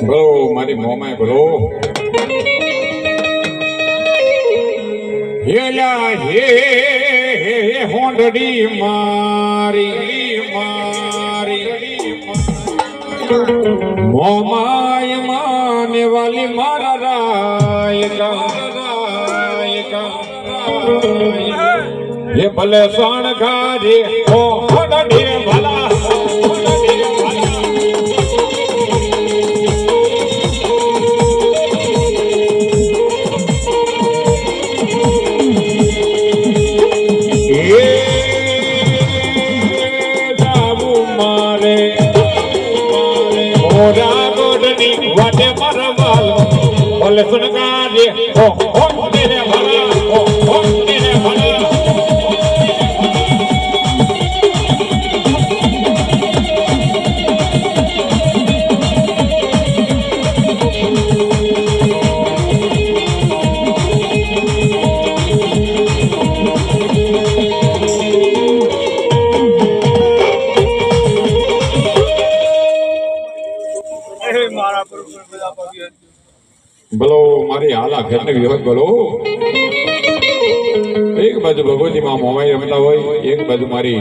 ભલો મારી મોમાય ભલો હેલા હે હોંડડી મારી મારી. મોમાય માને વાલી મારા રાયકા એ ભલે સોણ હો મારા પર બધા પગે બોલો મારી હાલા ઘરની વિહોત બોલો એક બાજુ ભગવતી માં મોમાઈ રમતા હોય એક બાજુ મારી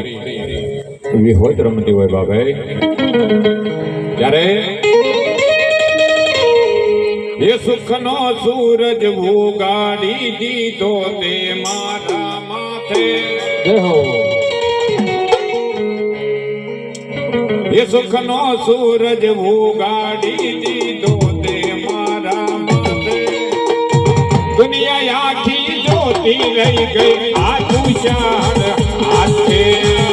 વિહોત રમતી હોય બાબાઈ ત્યારે એ સુખનો સૂરજ ઉગાડી દીધો તે મારા માથે એ સુખનો સૂરજ ઉગાડી દીધો આખી જોતી રહી ગઈ આ તુષાર હાથે હાથે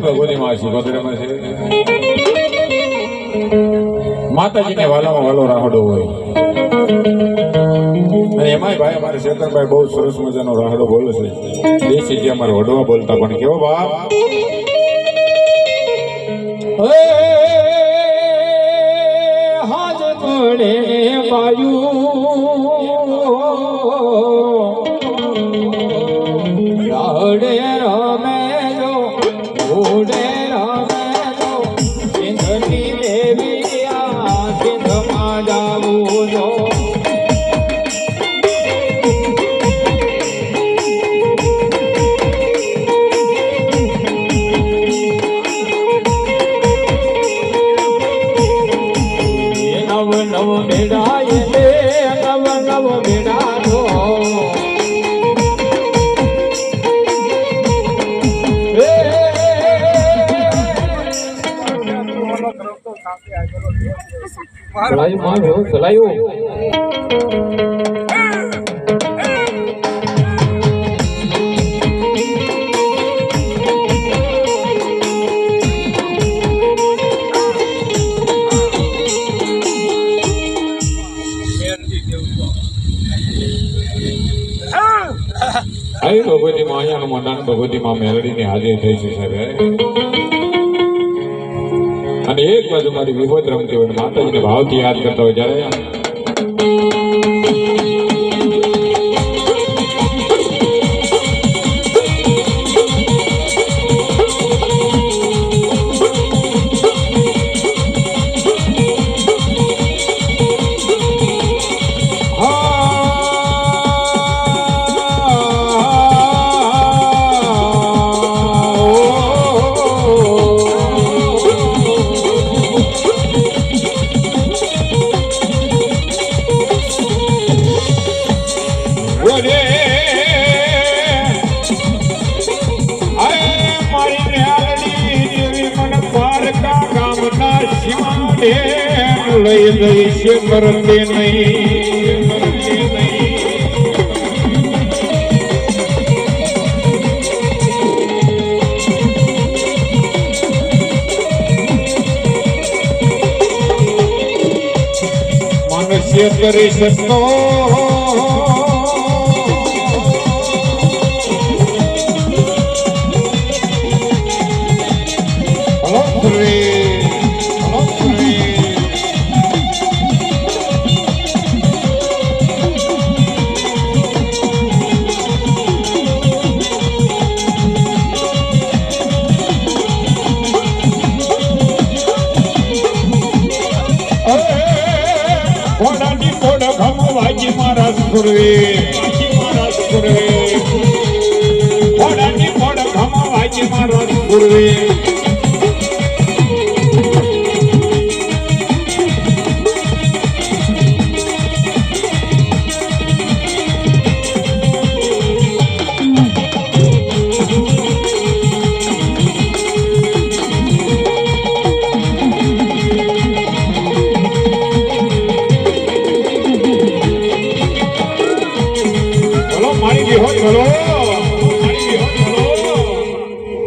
ભગવતી માં શિવોતરમાં છે માતાજીને વાલામાં વાલો રાહડો હોય અને એમાંય ભાઈ અમારે શેતરભાઈ બહુ સરસ મજાનો રાહડો બોલે છે દેશી જે અમારે વડવા બોલતા પણ કેવો બાપ હાજ પડે પાયું રાડે રમે જો ઉડે રમે જો સિંધની દેવી આ સિંધમાં જાવું નવ મેળાય લે નવ નવ મેળાનો. સલાયું માર્યો માંડ મોડાન ભગવતીમાં મેલડીની હાજરી થઈ છે સાહેબ અને એક બાજુ મારી વિભોત રમતી હોય માતાજીને ભાવથી યાદ કરતા હોય, જ્યારે એમ લઈ દઈશ મરતે નહીં મનુષ્ય કરી શકો પૂરવી ઘોડાની ઘોડ ખમા વાંચી મારો પૂરવી